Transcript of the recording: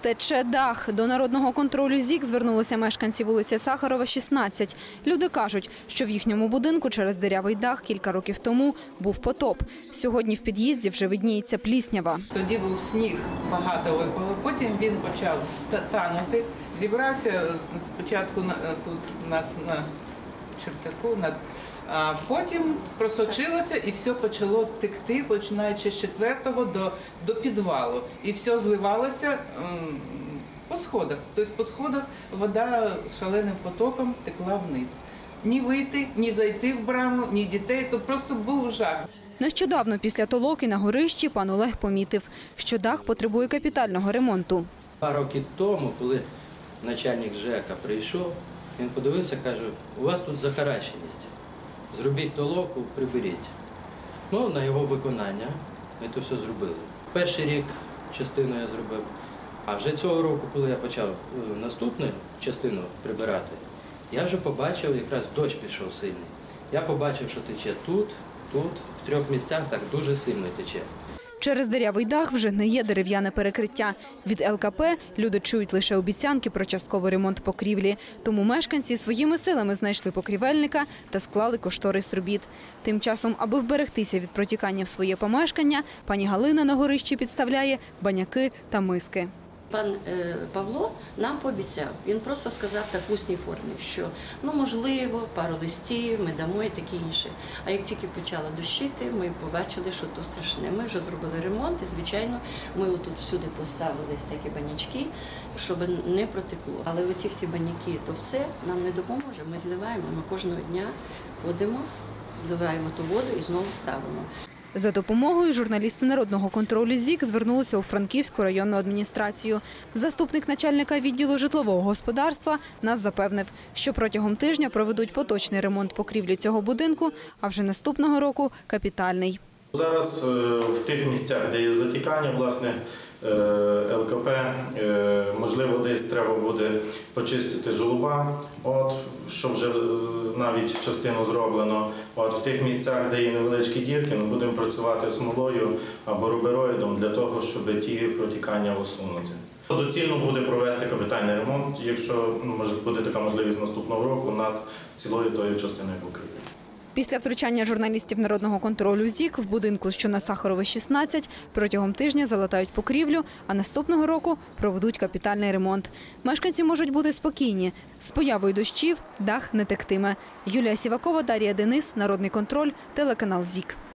Тече дах. До народного контролю ЗІК звернулися мешканці вулиці Сахарова, 16. Люди кажуть, що в їхньому будинку через дирявий дах кілька років тому був потоп. Сьогодні в під'їзді вже видніється пліснява. Тоді був сніг, багато випало. Потім він почав та- танути. Зібрався е, спочатку е, тут у нас на чертаку, на, а потім просочилося і все почало текти, починаючи з четвертого до, до підвалу. І все зливалося м, по сходах. Тобто по сходах вода шаленим потоком текла вниз. Ні вийти, ні зайти в браму, ні дітей. То просто був жах. Нещодавно після толоки на горищі пан Олег помітив, що дах потребує капітального ремонту. Два роки тому, коли начальник ЖЕКа прийшов, він подивився, каже, у вас тут захаращеність. Зробіть толоку, приберіть. Ну, на його виконання ми то все зробили. Перший рік частину я зробив, а вже цього року, коли я почав е, наступну частину прибирати, я вже побачив, якраз дощ пішов сильний. Я побачив, що тече тут, тут, в трьох місцях так дуже сильно тече. Через дирявий дах вже не є дерев'яне перекриття. Від ЛКП люди чують лише обіцянки про частковий ремонт покрівлі. Тому мешканці своїми силами знайшли покрівельника та склали кошторис робіт. Тим часом, аби вберегтися від протікання в своє помешкання, пані Галина на горищі підставляє баняки та миски. Пан е, Павло нам пообіцяв. Він просто сказав так в усній формі, що ну можливо, пару листів ми дамо і таке інше. А як тільки почало дощити, ми побачили, що то страшне. Ми вже зробили ремонт, і звичайно, ми тут всюди поставили всякі банячки, щоб не протекло. Але оці всі баняки, то все нам не допоможе. Ми зливаємо. Ми кожного дня ходимо, зливаємо ту воду і знову ставимо. За допомогою журналісти народного контролю ЗІК звернулися у Франківську районну адміністрацію. Заступник начальника відділу житлового господарства нас запевнив, що протягом тижня проведуть поточний ремонт покрівлі цього будинку, а вже наступного року капітальний. Зараз е, в тих місцях, де є затікання, власне, е, ЛКП, е, можливо, десь треба буде почистити жолоба, от, що вже навіть частину зроблено. От, в тих місцях, де є невеличкі дірки, ми будемо працювати смолою або рубероїдом для того, щоб ті протікання усунути. Доцільно буде провести капітальний ремонт, якщо ну, буде така можливість наступного року над цілою тою частиною покрівлі. Після втручання журналістів народного контролю ЗІК в будинку, що на Сахарова 16, протягом тижня залатають покрівлю, а наступного року проведуть капітальний ремонт. Мешканці можуть бути спокійні. З появою дощів дах не тектиме. Юлія Сівакова, Дар'я Денис, Народний контроль, телеканал ЗІК.